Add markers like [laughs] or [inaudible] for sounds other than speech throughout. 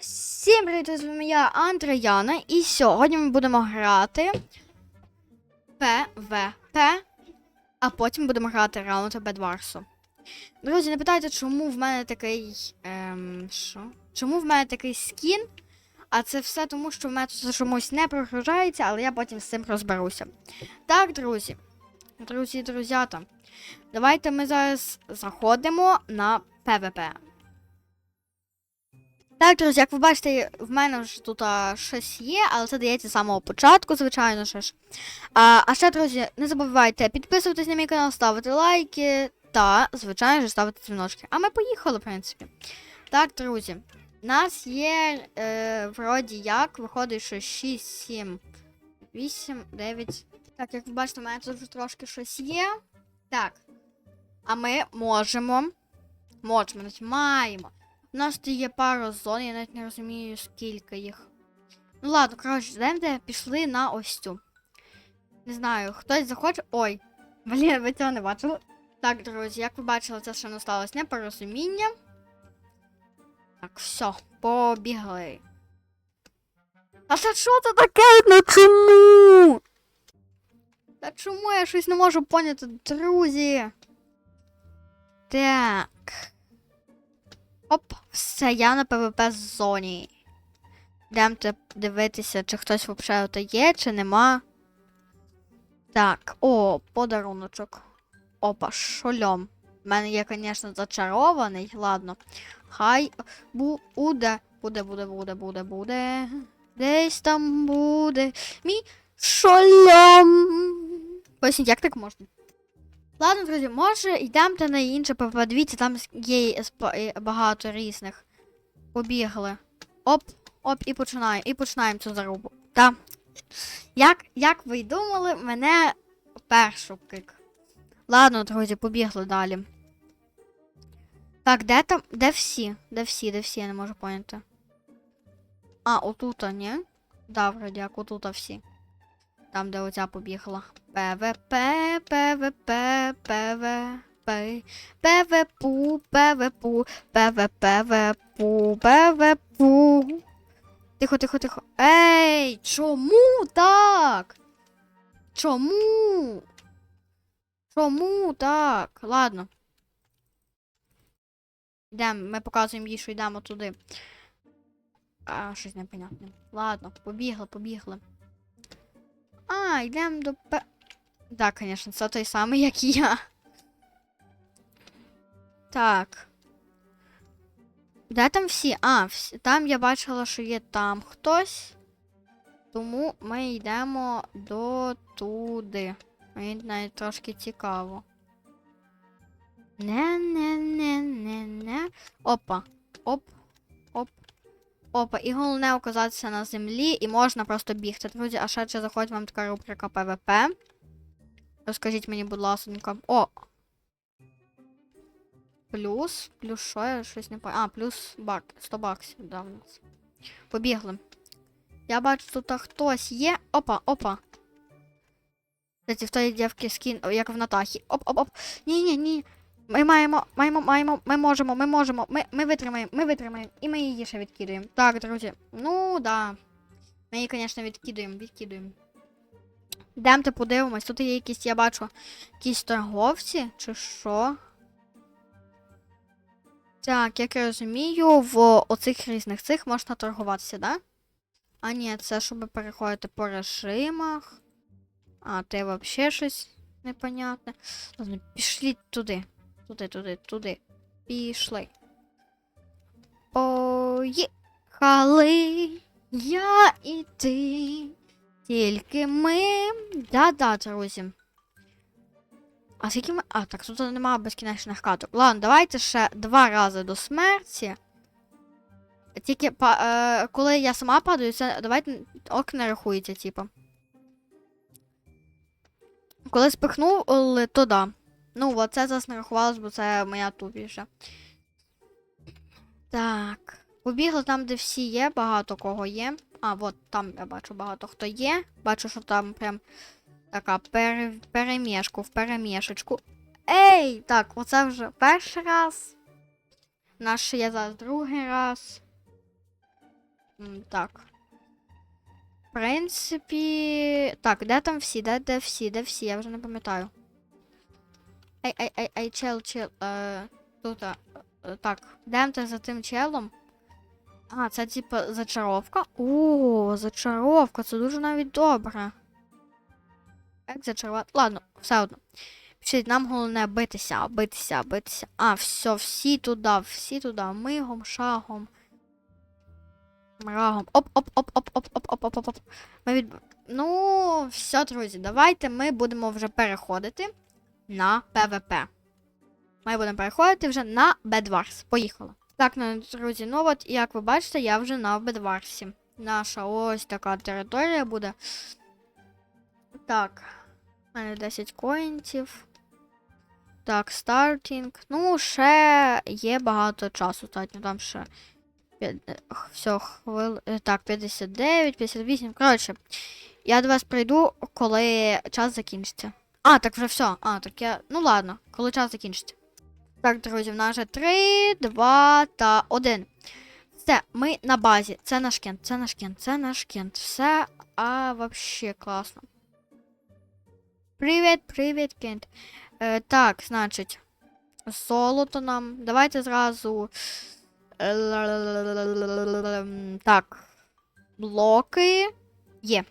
Всім привіт, з вами я Андреяна, і сьогодні ми будемо грати ПВП, а потім будемо грати раунд Бедварсу. Друзі, не питайте, чому в мене такий. Ем, що? Чому в мене такий скін? А це все тому, що в мене тут чомусь не прогружається, але я потім з цим розберуся. Так, друзі. Друзі, друзята. Давайте ми зараз заходимо на ПВП. Так, друзі, як ви бачите, в мене ж тут а, щось є, але це дається з самого початку, звичайно ж. А, а ще, друзі, не забувайте підписуватись на мій канал, ставити лайки та, звичайно ж, ставити дзвіночки. А ми поїхали, в принципі. Так, друзі, у нас є е, вроді як, виходить, що 6, 7, 8, 9. Так, як ви бачите, у мене тут вже трошки щось є. Так. А ми можемо. Можемо, маємо. У нас тут є пара зон, я навіть не розумію, скільки їх. Ну ладно, коротше, йдемте, пішли на ось цю. Не знаю, хтось захоче. Ой, блін, ви цього не бачили. Так, друзі, як ви бачили, це ще не сталося непорозуміння. Так, все, побігли. А це що це таке? Ну чому? Та чому я щось не можу поняти, друзі? Так. Оп, все, я на ПВП зоні. Йдемте дивитися, чи хтось взагалі є, чи нема. Так, о, подаруночок. Опа, шольом. У мене є, звісно, зачарований. Ладно. Хай буде, буде, буде, буде, буде, буде. Десь там буде мій шольом. Поясніть, як так можна? Ладно, друзі, може йдемте на інше. Дивіться, там є багато різних. Побігли. Оп, оп, і починаємо. І починаємо цю зарубу. Та. Як, як ви й думали, мене першу кик. Ладно, друзі, побігли далі. Так, де там. Де всі? Де всі, де всі, я не можу поняти. А, отута, ні? Да, вроді, як отута всі. Там, де оця побігла. ПВП, ПВП, ПВП, ПВПу, ПВПу, ПВПВПу, ПВПу. Тихо, тихо, тихо. Ей, чому так? Чому? Чому так? Ладно. Йдемо, ми показуємо їй, що йдемо туди. А, щось непонятне. Ладно, побігли, побігли. А, йдемо до П. Так, звісно, це той самий, як і я. Так. Де там всі? А, всі... там я бачила, що є там хтось. Тому ми йдемо до туди. Мені навіть трошки цікаво. Не-не-не-не-не. Опа. Оп. Опа, і головне оказатися на землі, і можна просто бігти. Друзі, а ще заходить вам така рубрика ПВП. Розкажіть мені, будь ласка. О! Плюс. Плюс що я щось не пам'ятаю. А, плюс бак. 100 баксів, да, в нас. Побігли. Я бачу, тут хтось є. Опа, опа. Кстати, в тої дівки скін, як в Натахі. Оп, оп, оп. Ні, ні, ні. Ми маємо, маємо, маємо, ми можемо, ми можемо, ми, ми витримаємо, ми витримаємо, і ми її ще відкидаємо. Так, друзі. Ну, да. Ми її, звісно, відкидаємо, відкидаємо. Йдемте подивимось. Тут є якісь, я бачу, якісь торговці, чи що. Так, як я розумію, в оцих різних цих можна торгуватися, да? А ні, це щоб переходити по режимах. А, ти взагалі щось непонятне. Ладно, пішли туди. Туди, туди, туди. Пішли. Поїхали. Я і ти. Тільки ми. Да-да, друзі. А скільки ми. А, так, тут немає безкінечних каток. Ладно, давайте ще два рази до смерті. Тільки е, коли я сама падаю, це давайте ок не рахується, типу. Коли спихнули, то да. Ну, от це зараз не рахувалось, бо це моя тупіша. Так. Побігли там, де всі є, багато кого є. А, от там я бачу багато хто є. Бачу, що там прям така пере... перемішку в перемішечку. Ей! Так, оце вже перший раз. Наш є зараз другий раз. Так. В принципі. Так, де там всі? Де, де всі? Де всі? Я вже не пам'ятаю. Ей, ей, ей, ей, чел, чел. Е, тут. Е, е, так, йдемте за тим челом. А, це типа зачаровка. О, зачаровка, це дуже навіть добре. Як зачарувати? Ладно, все одно. Пишіть, нам головне битися, битися, битися. А, все, всі туди, всі туди. Мигом, шагом. Мрагом. Оп, оп, оп, оп, оп, оп, оп, оп, оп, оп. Ми від... Ну, все, друзі, давайте ми будемо вже переходити на ПВП. Ми будемо переходити вже на Бедварс. Поїхали. Так, ну, друзі, ну от, як ви бачите, я вже на Бедварсі. Наша ось така територія буде. Так. У мене 10 коїнтів. Так, стартінг. Ну, ще є багато часу. Достатньо там ще. Все, хвил... е, Так, 59, 58. Коротше, я до вас прийду, коли час закінчиться. А, так вже все. А, так я. Ну ладно, коли час закінчиться. Так, друзі, в нас вже 3, 2 та 1. Все, ми на базі. Це наш кент, це наш кент, це наш кент. Все, а вообще класно. Привіт, привіт, кент. Е, так, значить, золото нам. Давайте зразу. Так. Блоки. Є.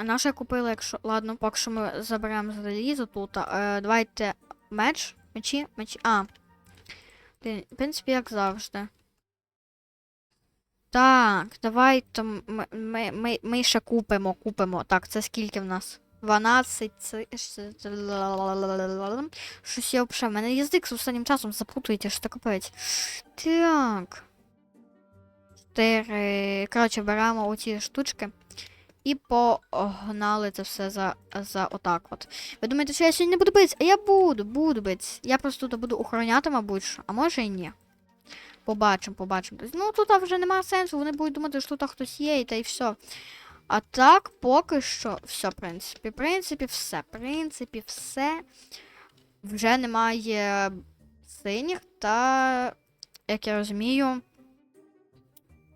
А наше купили, якщо. Ладно, поки що ми заберемо залізо тут. Е, давайте меч. Мечі, мечі. А. В принципі, як завжди. Так, давайте ми, ми, ми, ще купимо, купимо. Так, це скільки в нас? 12. Це... Щось я взагалі. В мене язик з останнім часом запутується, що капець. Так. 4. Коротше, беремо оці штучки. І погнали це все за, за отак от. Ви думаєте, що я сьогодні не буду битися? А я буду, буду битися. Я просто тут буду охороняти, мабуть, а може і ні. Побачимо, побачимо. Ну тут вже немає сенсу, вони будуть думати, що тут хтось є, і та й все. А так, поки що, все, в принципі, в принципі, все. В принципі, все. Вже немає синіх та, як я розумію.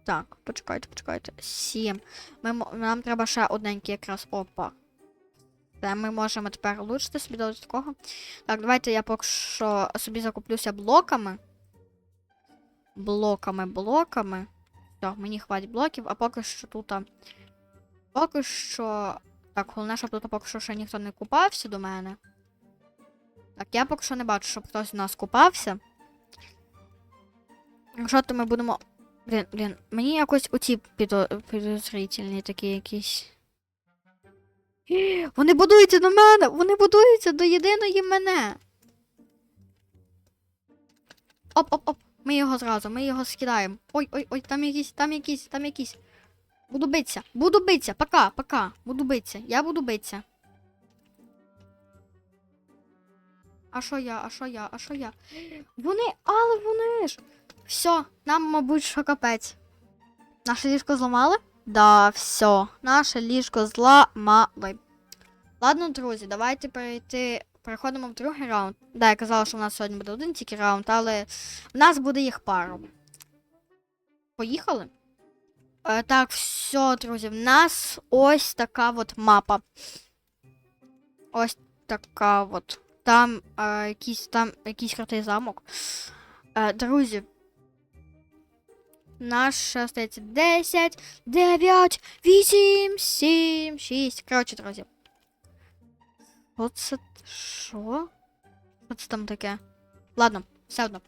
Так, почекайте, почекайте. Сім. Ми, нам треба ще одненький якраз опа. Це ми можемо тепер улучшити собі до такого. Так, давайте я поки що собі закуплюся блоками. Блоками, блоками. Так, мені хватить блоків, а поки що тут. Поки що. Так, головне, щоб тут поки що ще ніхто не купався до мене. Так, я поки що не бачу, щоб хтось у нас купався. Якщо то ми будемо. Блін, блін, мені якось оці підо- підозрительні такі якісь. [gasps] Вони будуються до мене! Вони будуються до єдиної мене. Оп-оп-оп. Ми його зразу, ми його скидаємо. Ой, ой, ой, там якісь, там якісь, там якісь. Буду битися, буду битися, пока, пока. Буду битися, я буду битися. А що я, а що я, а що я? [gasps] Вони, але вони ж. Все, нам, мабуть, що капець. Наше ліжко зламали? Да, все. Наше ліжко зламали. Ладно, друзі, давайте перейти. Переходимо в другий раунд. Да, я казала, що в нас сьогодні буде один тільки раунд, але в нас буде їх пару. Поїхали? Е, так, все, друзі, в нас ось така от мапа. Ось така от. Там е, якийсь там якийсь крутий замок. Е, друзі. Наш ще остається 10, 9, 8, 7, 6. Коротше, друзі. Оце що? Що це там таке? Ладно, все одно.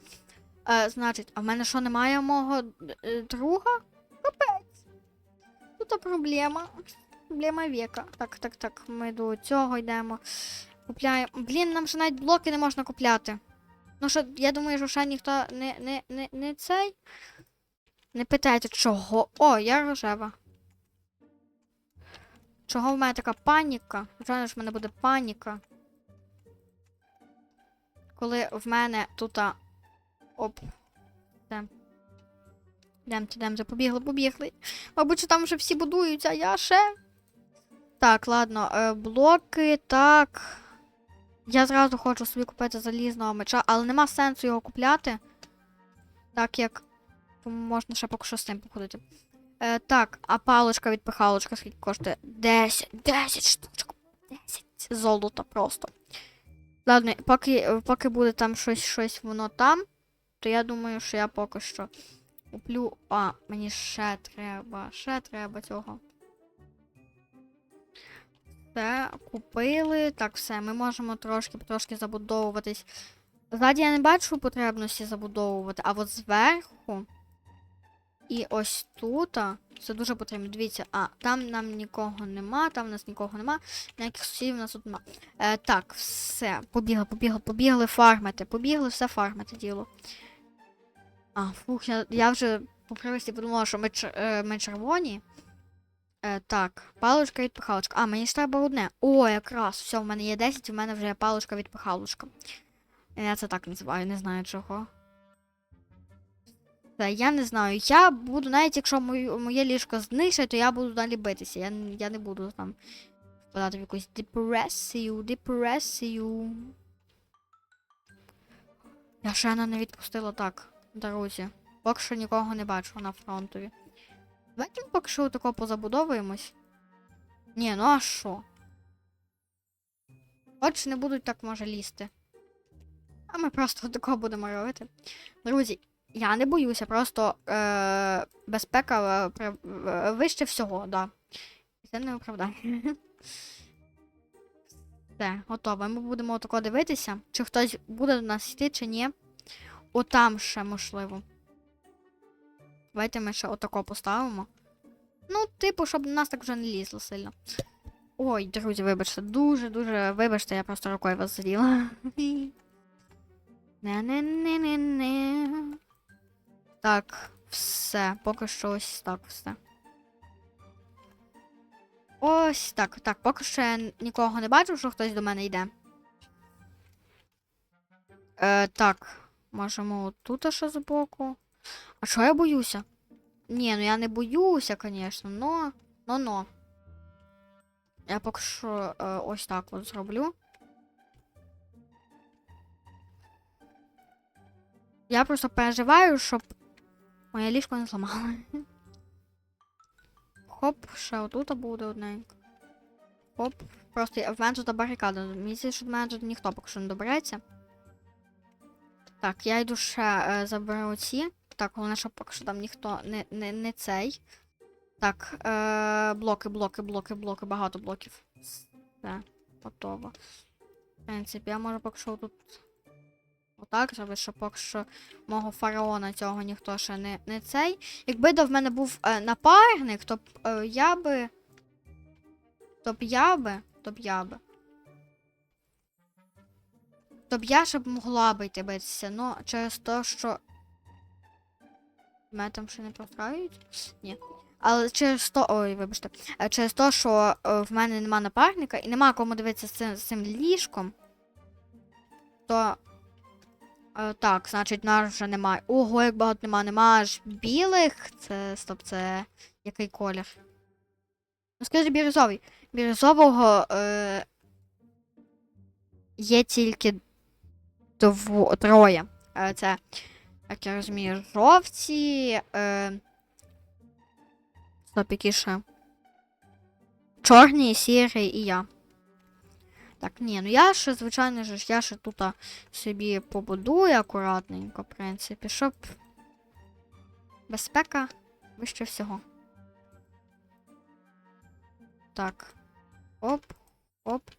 Е, значить, а в мене що немає мого е, друга? Капець. Тут проблема. Проблема віка. Так, так, так. Ми до цього йдемо. Купляємо. Блін, нам ще навіть блоки не можна купляти. Ну що, я думаю, що ще ніхто не, не, не, не цей. Не питайте, чого. О, я рожева. Чого в мене така паніка? Звичайно ж, в мене буде паніка. Коли в мене тут. Оп. Йдем. Йдемте, йдемте, побігли, побігли. Мабуть, там вже всі будуються, а я ще. Так, ладно, е, блоки, так. Я зразу хочу собі купити залізного меча, але нема сенсу його купляти. Так як можна ще поки що з цим походити. Е, так, а паличка від пихалочка скільки коштує? 10, 10 штучок. 10 золота просто. Ладно, поки, поки буде там щось, щось воно там, то я думаю, що я поки що куплю. А, мені ще треба, ще треба цього. Все, купили. Так, все, ми можемо трошки трошки забудовуватись. Ззаді я не бачу потребності забудовувати, а от зверху. І ось тут. Це дуже потрібно. Дивіться, а там нам нікого нема, там в нас нікого нема, ніяких сусідів у нас тут нема. Е, так, все, побігли, побігли, побігли фармити, побігли все фармити діло. А, фух, я, я вже по привисті подумала, що ми, е, ми червоні. Е, так, паличка від пихалочка. А, мені ж треба одне. О, якраз, все, в мене є 10, у мене вже є паличка від пихалочка. Я це так називаю, не знаю чого. Та я не знаю. Я буду, навіть якщо мою, моє ліжко знищить, то я буду далі битися. Я, я не буду там впадати в якусь депресію, депресію. Я ще не відпустила так, дорозі. Поки що нікого не бачу на фронтові. Давайте ми поки що тако позабудовуємось. Ні, ну а що? Хоч не будуть так може лізти. А ми просто [laughs] такого будемо робити. Друзі, я не боюся, просто е- безпека е, вище всього, да. Це не оправдання. [laughs] Все, готово. Ми будемо отако дивитися, чи хтось буде до нас йти, чи ні. Отам ще можливо. Давайте ми ще отако поставимо. Ну, типу, щоб на нас так вже не лізло сильно. Ой, друзі, вибачте, дуже-дуже вибачте, я просто рукою вас заділа. [laughs] Не-не-не-не-не. Так, все. Поки що ось так все. Ось так, так, поки що я нікого не бачу, що хтось до мене йде. Е, так, можемо тут ще збоку. А що я боюся? Ні, ну я не боюся, звісно, но. но но. Я поки що е, ось так от зроблю. Я просто переживаю, щоб моє ліжко не зламали. Хоп, ще отут буде одненько. Хоп. Просто в мене тут барикада. Мені що до мене тут ніхто поки що не добереться. Так, я йду ще е, заберу ці. Так, головне, щоб поки що там ніхто не, не, не цей. Так, е, блоки, блоки, блоки, блоки, багато блоків. Все, готово. В принципі, я можу поки що тут отак зробити, щоб поки що мого фараона цього ніхто ще не, не цей. Якби до в мене був е, напарник, то б е, я би. То б я би. То б я би. То б я ще б могла би йти битися, ну через те, що. Мене там ще не постраюють? Ні. Але через то. Ой, вибачте. Е, Через те, що е, в мене нема напарника і нема кому дивитися з цим, з цим ліжком, то. Е, так, значить, нас вже немає. Ого, як багато нема. Нема аж білих. Це. Стоп, це. Який колір? Ну, скажи бірюзовий. Бірюзового е, є тільки дво, троє. Е, це, як я розумію, жовті. Е, стоп, які ще? Чорні, сірі і я. Так, ні, ну я ще, звичайно ж, я ще тут собі побудую акуратненько, в принципі, щоб безпека вище всього. Так. Оп, оп.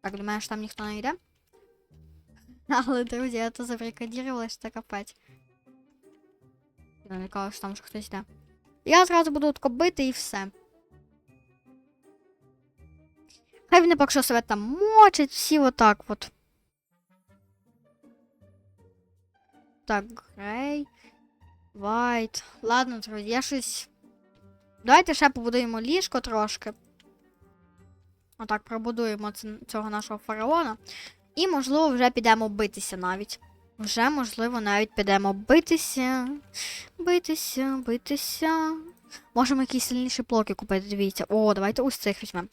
Так, думаєш, там ніхто не йде? Але, друзі, я то забрикадірувала, що це капець. Що там вже хтось йде. Я зразу буду бити і все. Хай вони поки що себе там мочать, всі отак от. Так, грей. Вайт. Ладно, друзі, я щось. Давайте ще побудуємо ліжко трошки. Отак, пробудуємо цього нашого фараона. І, можливо, вже підемо битися навіть. Вже, можливо, навіть підемо битися. Битися, битися. Можемо якісь сильніші блоки купити, дивіться. О, давайте ось цих візьмемо.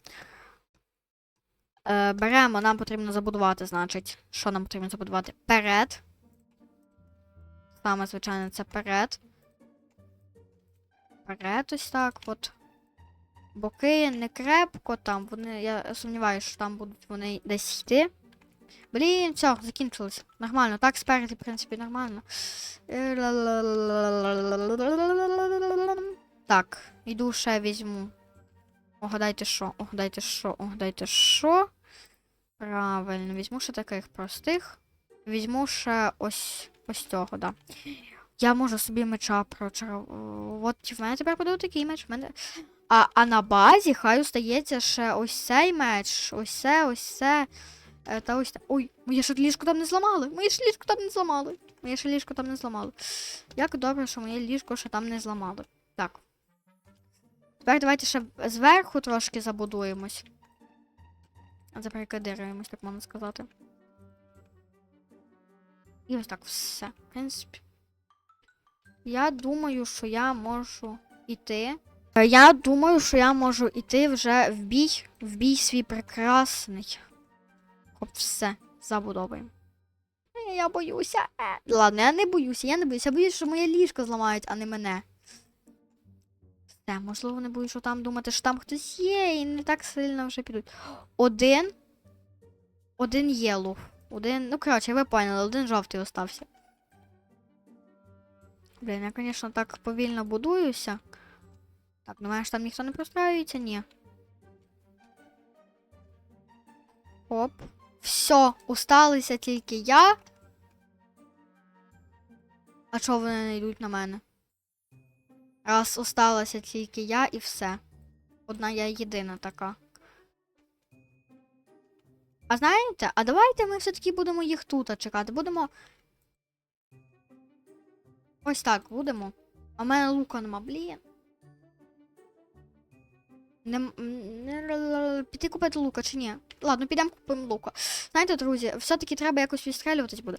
Е, беремо, нам потрібно забудувати, значить. Що нам потрібно забудувати? Перед. Саме, звичайно, це перед. Перед ось так от. Боки не крепко там. Вони. Я сумніваюся, що там будуть вони десь йти. Блін, все, закінчилось. Нормально. Так, спереді, в принципі, нормально. Так, іду ще візьму. Угадайте що, угадайте що, угадайте що. Правильно, візьму ще таких простих. Візьму ще ось ось цього, да. Я можу собі меча прочарувати. От в мене тепер буде такий меч. В мене... А, а на базі хай остається ще ось цей меч, ось це, ось це. Е, Та ось та. Ой, моє ж ліжко там не зламали. Моє ж ліжко там не зламали. Моє ж ліжко там не зламали. Як добре, що моє ліжко ще там не зламали. Так. Тепер давайте ще зверху трошки забудуємось. Забарикадируємось, так можна сказати. І ось так все. В принципі. Я думаю, що я можу йти. Е, Я думаю, що я можу йти вже в бій, в бій свій прекрасний. Хоп, все, забудовуємо. Е, Я боюся. Е. Ладно, я не боюся, я не боюся. Я боюся, що моє ліжко зламають, а не мене. Все, можливо, вони будуть що там думати, що там хтось є, і не так сильно вже підуть. Один. Один єлов. Один. Ну, коротше, ви поняли, один жовтий остався. Блін, я, звісно, так повільно будуюся. Так, думаєш, там ніхто не простраюється? Ні. Оп. Все, усталися тільки я. А чого вони не йдуть на мене? Раз осталася тільки я і все. Одна я єдина така. А знаєте, а давайте ми все-таки будемо їх тут чекати. Будемо. Ось так будемо. А в мене лука нема, блін. Не, не, піти купити лука чи ні? Ладно, підемо купимо лука. Знаєте, друзі, все-таки треба якось відстрелюватись буде.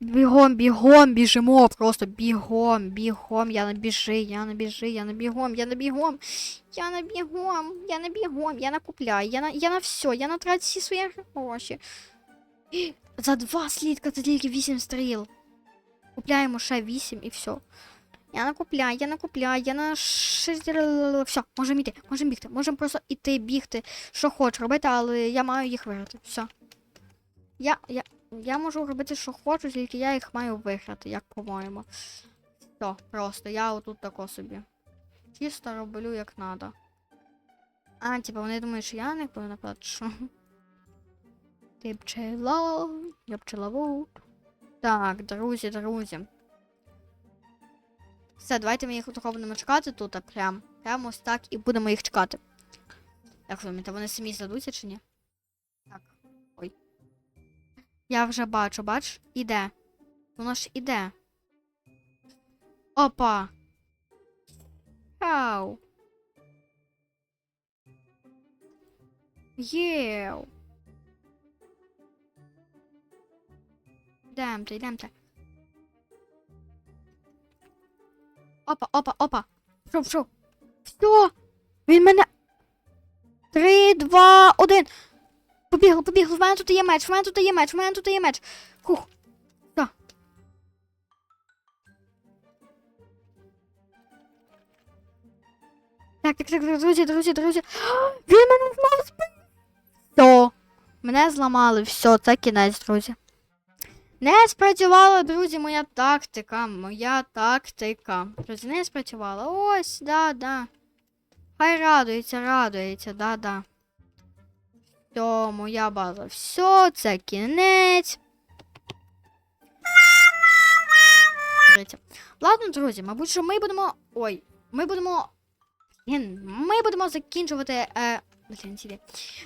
Бігом, бігом, біжимо, просто бігом, бігом, я на біжи, я на біжи, я на бігом, я на бігом, я на бігом, я на бігом, я накупляю, я на, я на все, я натрачу всі свої гроші. [gasps] За два слідка це тільки 8 стріл. Купляємо ще 8 і все. Я накупляю, я накупляю, я на шесть... Все, можемо йти, можемо бігти, можемо просто іти, бігти, що хочу робити, але я маю їх виграти. Все. Я, я, я можу робити, що хочу, тільки я їх маю виграти, як по-моєму. Все, просто я отут тако собі. Чисто роблю як надо. А, типа, вони думають, що я не повинна плачу. Ти пчела, я пчеловод. Так, друзі, друзі. Все, давайте ми їх будемо чекати тут, а прям. Прямо ось так і будемо їх чекати. Як думаєте, вони самі здадуться чи ні? Так. Ой. Я вже бачу, бач? Іде. Воно ж іде. Опа. Ау. Єу. Йдемте, йдемте. Опа, опа, опа. Пішов, пішов. Все. Він мене. Три, два, один. Побігли, побігли. В мене тут є меч, в мене тут є меч, в мене тут є меч. Хух. Все. Так, так, так, друзі, друзі, друзі. [gasps] Він мене знову збив. Все. Мене зламали. Все, це кінець, друзі. Не спрацювала, друзі, моя тактика. Моя тактика. Друзі, не спрацювала. Ось, да, да. Хай радується, радується, да, да. Все, моя база. Все, це кінець. Ладно, друзі, мабуть, що ми будемо. Ой, ми будемо. Ми будемо закінчувати. Е...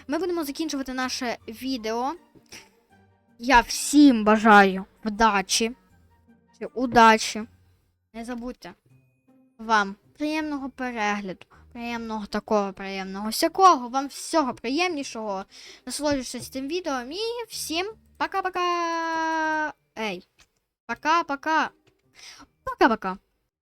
Ми будемо закінчувати наше відео. Я всім бажаю вдачі. Чи удачі. Не забудьте. Вам приємного перегляду. Приємного такого, приємного всякого. Вам всього приємнішого. Насолоджуйтесь цим відео. І всім пока-пока. Ей. Пока-пока. Пока-пока.